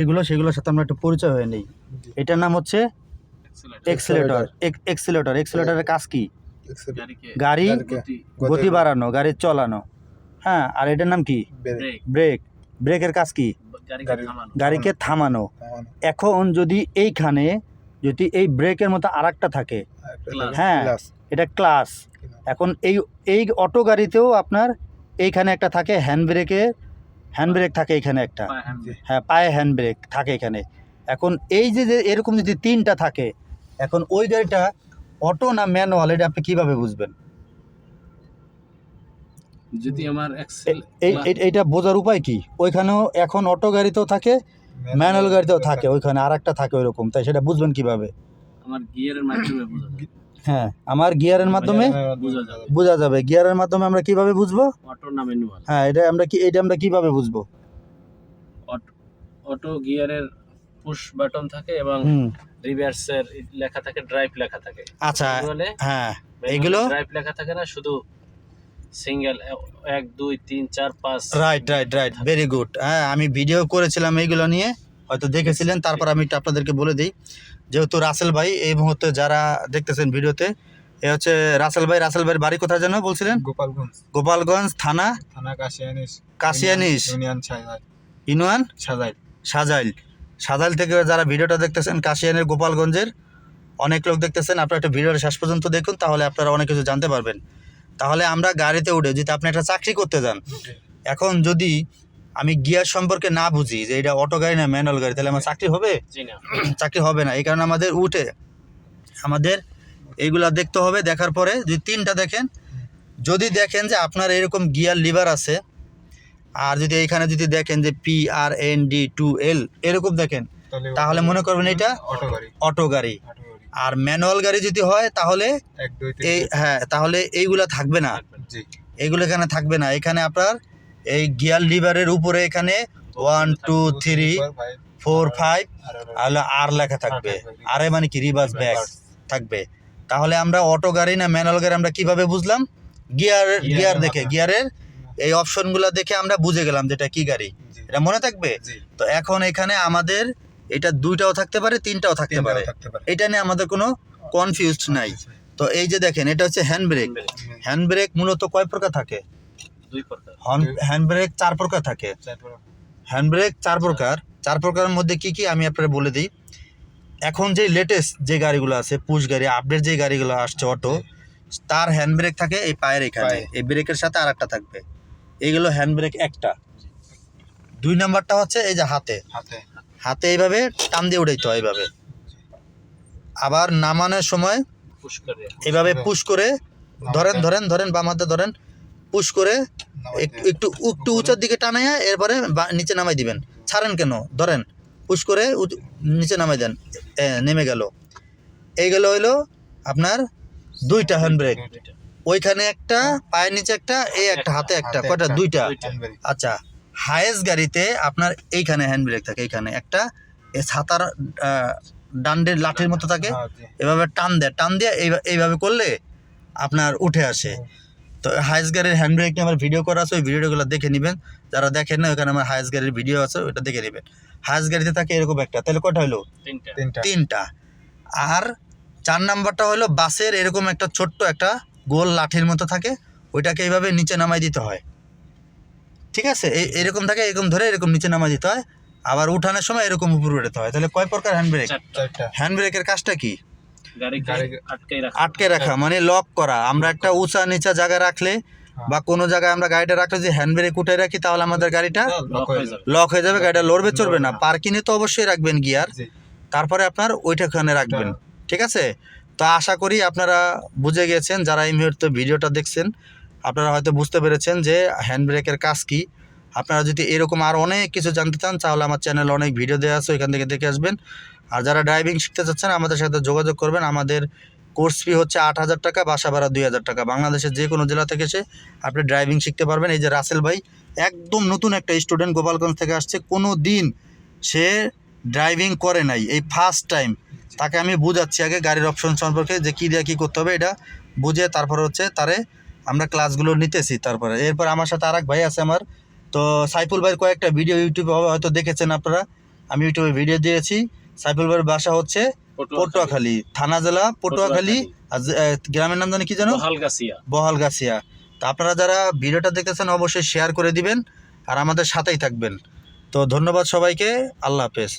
এগুলো সেগুলোর সাথে আমরা একটু পরিচয় হয়ে নেই। এটার নাম হচ্ছে এক্সেলেটর এক্সেলেটর এক্সেলেটরের কাজ কি? গাড়ি গতি। বাড়ানো। গাড়ি চলানো। হ্যাঁ আর এটার নাম কি? ব্রেক ব্রেকের কাজ কি? গাড়িকে থামানো। এখন যদি এইখানে যদি এই ব্রেকের মতো আর থাকে হ্যাঁ। এটা ক্লাস এখন এই এই অটো গাড়িতেও আপনার এইখানে একটা থাকে হ্যান্ড ব্রেকে হ্যান্ড ব্রেক থাকে এখানে একটা। হ্যাঁ পায়ে হ্যান্ড ব্রেক থাকে এখানে। এখন এই যে যে এরকম যদি তিনটা থাকে এখন ওই গাড়িটা অটো না ম্যানুয়াল এটা আপনি কীভাবে বুঝবেন? যদি আমার এই এই- এইটা বোঝার উপায় কি? ওইখানেও এখন অটো গাড়িতেও থাকে ম্যানুয়াল গাড়িতেও থাকে। ওইখানে আর একটা থাকে ওইরকম। তাই সেটা বুঝবেন কীভাবে? আমার গিয়ারের মাধ্যমে হ্যাঁ আমার গিয়ারের মাধ্যমে বোঝা যাবে। বোঝা যাবে। গিয়ারের মাধ্যমে আমরা কীভাবে বুঝব? হ্যাঁ এটা আমরা কি এটা আমরা কীভাবে বুঝব? অটো গিয়ারের পুশ বাটন থাকে এবং রিভার্সের লেখা থাকে ড্রাইভ লেখা থাকে। আচ্ছা হ্যাঁ এইগুলো ড্রাইভ লেখা থাকে না শুধু সিঙ্গেল এক দুই তিন চার পাঁচ। Right right right very good হ্যাঁ আমি ভিডিও করেছিলাম এইগুলো নিয়ে। হয়তো দেখেছিলেন তারপর আমি একটু আপনাদেরকে বলে দিই। যেহেতু রাসেল ভাই এই মুহূর্তে যারা দেখতেছেন ভিডিওতে এ হচ্ছে রাসেল ভাই রাসেল ভাইয়ের বাড়ি কোথায় যেন বলছিলেন? গোপালগঞ্জ। গোপালগঞ্জ থানা? থানা কাশিয়ানিস কাশিয়ানিস। ইউনিয়ন সাজাই ইউনিয়ন? সাজাই সাজাইল। সাজাইল থেকে যারা ভিডিওটা দেখতেছেন কাশিয়ানের গোপালগঞ্জের অনেক লোক দেখতেছেন আপনারা একটা ভিডিওটা শেষ পর্যন্ত দেখুন তাহলে আপনারা অনেক কিছু জানতে পারবেন। তাহলে আমরা গাড়িতে উঠে যদি আপনি একটা চাকরি করতে যান এখন যদি আমি গিয়ার সম্পর্কে না বুঝি যে এটা অটো গাড়ি না ম্যানুয়াল গাড়ি তাহলে আমার চাকরি হবে? চাকরি হবে না। এই কারণে আমাদের উঠে আমাদের এইগুলা দেখতে হবে দেখার পরে যদি তিনটা দেখেন। যদি দেখেন যে আপনার এরকম গিয়ার লিভার আছে আর যদি এইখানে যদি দেখেন যে P R N D two L এরকম দেখেন তাহলে মনে করবেন এটা অটো গাড়ি। আর ম্যানুয়াল গাড়ি যদি হয় তাহলে এই হ্যাঁ তাহলে এইগুলা থাকবে না। এইগুলো এখানে থাকবে না। এখানে আপনার এই গিয়ার লিভারের উপরে এখানে one two three four five আর হলো আর লেখা থাকবে। আরে মানে কি? রিভার্স ব্যাক থাকবে। তাহলে আমরা অটো গাড়ি না ম্যানুয়াল গাড়ি আমরা কীভাবে বুঝলাম? গিয়ার গিয়ার দেখে গিয়ারের এই অপশনগুলো দেখে আমরা বুঝে গেলাম যে এটা কি গাড়ি। এটা মনে থাকবে? তো এখন এখানে আমাদের এটা দুইটাও থাকতে পারে তিনটাও থাকতে পারে। থাকতে পারে। এটা নিয়ে আমাদের কোনো কনফিউজড নাই। তো এই যে দেখেন এটা হচ্ছে হ্যান্ড ব্রেক হ্যান্ড ব্রেক মূলত কয় প্রকার থাকে? দুই প্রকার। হ্যান্ড ব্রেক চার প্রকার থাকে। হ্যান্ড ব্রেক চার প্রকার। চার প্রকারের মধ্যে কি কি আমি আপনার বলে দিই। এখন যে লেটেস্ট যে গাড়িগুলো আছে পুশ গাড়ি আপডেট যে গাড়িগুলো আসছে অটো তার হ্যান্ড ব্রেক থাকে এই পায়ের এখানে। এই ব্রেকের সাথে আর একটা থাকবে। এইগুলো হ্যান্ড ব্রেক একটা। দুই নাম্বারটা হচ্ছে এই যে হাতে। হাতে। হাতে এইভাবে টান দিয়ে উঠাইতে হয় এইভাবে। আবার নামানোর সময় এইভাবে পুশ করে ধরেন ধরেন ধরেন বাম হাতে ধরেন পুশ করে একটু। একটু উঁচার দিকে টানাইয়া এরপরে নিচে নামাই দিবেন। ছাড়েন কেন? ধরেন পুশ করে নিচে নামাই দেন। নেমে গেল। এই গেল হইল আপনার দুইটা হ্যান্ড ব্রেক ওইখানে একটা পায়ের নিচে একটা এই একটা হাতে একটা কয়টা? দুইটা। আচ্ছা হায়েস্ট গাড়িতে আপনার এইখানে হ্যান্ড ব্রেক থাকে এইখানে। একটা ছাতার ডান্ডের লাঠির মতো থাকে। হ্যাঁ, এভাবে টান দেয়। টান দিয়ে এইভা- এইভাবে করলে আপনার উঠে আসে। তো হাইস গাড়ির হ্যান্ড ব্রেক নিয়ে আমার ভিডিও করা আছে ওই ভিডিওগুলো দেখে নেবেন। যারা দেখেন না ওখানে আমার হাইস গাড়ির ভিডিও আছে ওটা দেখে নেবেন। হাইস গাড়িতে থাকে এরকম একটা তাহলে কটা হলো তিনটা। তিনটা। তিনটা। আর চার নাম্বারটা হলো বাসের এরকম একটা ছোট্ট একটা গোল লাঠির মতো থাকে ওইটাকে এইভাবে নিচে নামাই দিতে হয়। ঠিক আছে? এই- এরকম থাকে এরকম ধরে এরকম নিচে নামাই দিতে হয়। আবার উঠানোর সময় এরকম উপরে উঠাতে হয়। তাহলে কয় প্রকার হ্যান্ড ব্রেক হ্যান্ড ব্রেকের কাজটা কি? আটকে রাখা। মানে লক করা। আমরা একটা উঁচা নিচা জায়গায় রাখলে বা কোনো জায়গায় আমরা গাড়িটা রাখলে যে হ্যান্ড ব্রেক উঠে রাখি তাহলে আমাদের গাড়িটা লক হয়ে যাবে। লক হয়ে যাবে গাড়িটা লড়বে চলবে না। পার্কিংয়ে তো অবশ্যই রাখবেন গিয়ার তারপরে আপনার ওইটাখানে রাখবেন। ঠিক আছে? তো আশা করি আপনারা বুঝে গেছেন যারা এই মুহূর্তে ভিডিওটা দেখছেন আপনারা হয়তো বুঝতে পেরেছেন যে হ্যান্ড ব্রেকের কাজ কি। আপনারা যদি এরকম আর অনেক কিছু জানতে চান, তাহলে আমার চ্যানেলে অনেক ভিডিও দেওয়া আছে, ওইখান থেকে দেখে আসবেন। আর যারা ড্রাইভিং শিখতে চাচ্ছেন, আমাদের সাথে যোগাযোগ করবেন। আমাদের কোর্স ফি হচ্ছে আট হাজার টাকা, বাসা ভাড়া দুই হাজার টাকা। বাংলাদেশের যে কোনো জেলা থেকে এসে আপনি ড্রাইভিং শিখতে পারবেন। এই যে রাসেল ভাই, একদম নতুন একটা স্টুডেন্ট গোপালগঞ্জ থেকে আসছে। কোনো দিন সে ড্রাইভিং করে নাই, এই ফার্স্ট টাইম তাকে আমি বুঝাচ্ছি আগে গাড়ির অপশন সম্পর্কে, যে কী দিয়ে কী করতে হবে এটা বুঝে তারপরে হচ্ছে তারে আমরা ক্লাসগুলো নিতেছি তারপরে। এরপর আমার সাথে আর ভাই আছে আমার তো সাইফুল ভাইয়ের কয়েকটা ভিডিও ইউটিউবে হয়তো দেখেছেন আপনারা। আমি ইউটিউবে ভিডিও দিয়েছি। সাইফুল ভাইয়ের বাসা হচ্ছে পটুয়াখালী। থানা জেলা পটুয়াখালী আর গ্রামের নাম জানি কি জানো হালগাছিয়া বহালগাছিয়া। তো আপনারা যারা ভিডিওটা দেখতেছেন অবশ্যই শেয়ার করে দিবেন আর আমাদের সাথেই থাকবেন। তো ধন্যবাদ সবাইকে আল্লাহ হাফেজ।